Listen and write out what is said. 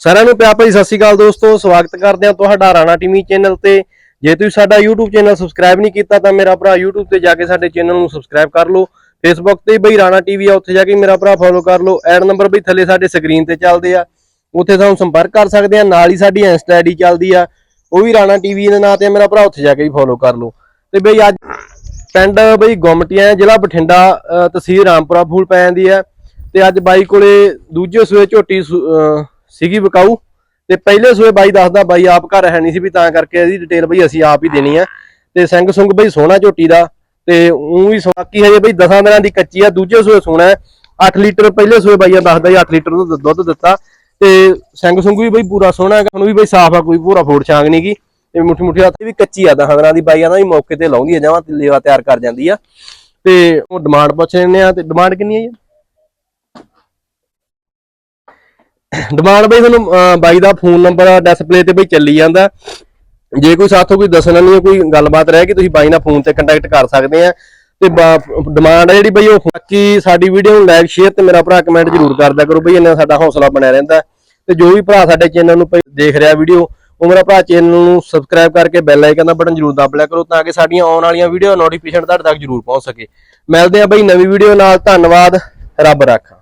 ਸਾਰਿਆਂ ਨੂੰ ਪਿਆਰ ਭਰੀ ਸਤਿ ਸ਼੍ਰੀ ਅਕਾਲ ਦੋਸਤੋ, ਸਵਾਗਤ ਕਰਦੇ ਹਾਂ ਤੁਹਾਡਾ ਰਾਣਾ ਟੀਵੀ ਚੈਨਲ ਤੇ। ਜੇ ਤੁਸੀਂ ਸਾਡਾ YouTube ਚੈਨਲ ਸਬਸਕ੍ਰਾਈਬ ਨਹੀਂ ਕੀਤਾ ਤਾਂ ਮੇਰਾ ਭਰਾ YouTube ਤੇ ਜਾ ਕੇ ਸਾਡੇ ਚੈਨਲ ਨੂੰ ਸਬਸਕ੍ਰਾਈਬ ਕਰ ਲਓ। Facebook ਤੇ ਬਈ ਰਾਣਾ ਟੀਵੀ ਆ, ਉੱਥੇ ਜਾ ਕੇ ਮੇਰਾ ਭਰਾ ਫੋਲੋ ਕਰ ਲਓ। ਐਡ ਨੰਬਰ ਬਈ ਥੱਲੇ ਸਾਡੇ ਸਕਰੀਨ ਤੇ ਚੱਲਦੇ ਆ। ਉੱਥੇ ਤੁਹਾਨੂੰ ਸੰਪਰਕ ਕਰ ਸਕਦੇ ਆ ਨਾਲ ਹੀ ਸਾਡੀ ਇੰਸਟਾ ਆਈਡੀ ਚੱਲਦੀ ਆ। ਉਹ ਵੀ ਰਾਣਾ ਟੀਵੀ ਦੇ ਨਾਂ ਤੇ ਮੇਰਾ ਭਰਾ ਉੱਥੇ ਜਾ ਕੇ ਵੀ ਫੋਲੋ ਕਰ ਲਓ। ਤੇ ਬਈ ਅੱਜ ਪਿੰਡ ਬਈ ਗੁੰਮਟੀਆਂ ਜ਼ਿਲ੍ਹਾ ਬਠਿੰਡਾ ਤਹਿਸੀਲ ਰਾਮਪੁਰਾ, ਫੂਲ ਪੈ ਜਾਂਦੀ ਆ ਤੇ ਅੱਜ ਬਾਈ ਕੋਲੇ ਦੂਜੇ ਸੂਏ ਝੋਟੀ ਸੀਗੀ ਵਿਕਾਊ। ਤੇ ਪਹਿਲੇ ਸੂਏ ਬਾਈ ਦੱਸਦਾ ਬਾਈ ਆਪ ਘਰ ਹੈ ਨਹੀਂ ਸੀ ਵੀ ਤਾਂ ਕਰਕੇ ਇਹਦੀ ਡਿਟੇਲ ਬਈ ਅਸੀਂ ਆਪ ਹੀ ਦੇਣੀ ਆ ਤੇ ਸਿੰਘ ਸੁੰਗ ਬਈ ਸੋਹਣਾ ਝੋਟੀ ਦਾ, ਤੇ ਉਹ ਵੀ ਬਾਕੀ ਹਜੇ ਬਈ 10 ਦਿਨਾਂ ਦੀ ਕੱਚੀ ਆ, ਦੂਜੇ ਸੂਏ ਸੋਹਣਾ 8 ਲੀਟਰ ਪਹਿਲੇ ਸੂਏ ਬਾਈਆਂ ਦੱਸਦਾ ਜੀ 8 ਲੀਟਰ ਦੁੱਧ- ਦੁੱਧ ਦਿੱਤਾ। ਤੇ ਸਿੰਘ ਸੁੰਗ ਵੀ ਬਈ ਪੂਰਾ ਸੋਹਣਾ ਹੈਗਾ, ਹੁਣ ਵੀ ਬਈ ਸਾਫ਼ ਆ, ਕੋਈ ਪੂਰਾ ਫੋੜ ਛਾਂਗ ਨਹੀਂਗੀ ਤੇ ਮੁੱਠੀ ਮੁੱਠੀ ਹੱਥ ਵੀ ਕੱਚੀ ਆ 10 ਦਿਨਾਂ ਦੀ ਬਾਈਆਂ ਦਾ ਵੀ ਮੌਕੇ ਤੇ ਲਾਉਂਦੀ ਆ ਜਮਾਂ ਤੇ ਲੇਵਾ ਤਿਆਰ ਕਰ ਜਾਂਦੀ ਆ। ਤੇ ਉਹ ਡਿਮਾਂਡ ਪੁੱਛ ਲੈਂਦੇ ਆ, ਤੇ ਡਿਮਾਂਡ ਕਿੰਨੀ ਹੈ ਜੀ? ਡਿਮਾਂਡ ਬਈ ਤੁਹਾਨੂੰ ਬਾਈ ਦਾ ਫੋਨ ਨੰਬਰ ਡਿਸਪਲੇ ਤੇ ਬਈ ਚੱਲੀ ਜਾਂਦਾ। ਜੇ ਕੋਈ ਸਾਥੋਂ ਕੋਈ ਦੱਸਣਾ ਨਹੀਂ ਹੈ, ਕੋਈ ਗੱਲਬਾਤ ਰਹਿ ਗਈ ਤੁਸੀਂ ਬਾਈ ਨਾਲ ਫੋਨ ਤੇ ਕੰਟੈਕਟ ਕਰ ਸਕਦੇ ਆ। ਤੇ ਡਿਮਾਂਡ ਹੈ ਜਿਹੜੀ ਬਈ ਉਹ ਬਾਕੀ ਸਾਡੀ ਵੀਡੀਓ ਨੂੰ ਲਾਈਕ ਸ਼ੇਅਰ ਤੇ ਮੇਰਾ ਭਰਾ ਕਮੈਂਟ ਜ਼ਰੂਰ ਕਰਦਾ ਕਰੋ ਬਈ ਇਹਨਾਂ ਸਾਡਾ ਹੌਸਲਾ ਬਣਿਆ ਰਹਿੰਦਾ। ਤੇ ਜੋ ਵੀ ਭਰਾ ਸਾਡੇ ਚੈਨਲ ਨੂੰ ਭਾਈ ਦੇਖ ਰਿਹਾ ਵੀਡੀਓ ਉਹ ਮੇਰਾ ਭਰਾ ਚੈਨਲ ਨੂੰ ਸਬਸਕ੍ਰਾਈਬ ਕਰਕੇ ਬੈਲ ਆਈਕਨ ਦਾ ਬਟਨ ਜ਼ਰੂਰ ਦਬ ਲਿਆ ਕਰੋ ਤਾਂ ਕਿ ਸਾਡੀਆਂ ਆਉਣ ਵਾਲੀਆਂ ਵੀਡੀਓ ਨੋਟੀਫਿਕੇਸ਼ਨ ਤੁਹਾਡੇ ਤੱਕ ਜ਼ਰੂਰ ਪਹੁੰਚ ਸਕੇ। ਮਿਲਦੇ ਆ ਬਈ ਨਵੀਂ ਵੀਡੀਓ ਨਾਲ ਧੰਨਵਾਦ ਰੱਬ ਰਾਖਾ।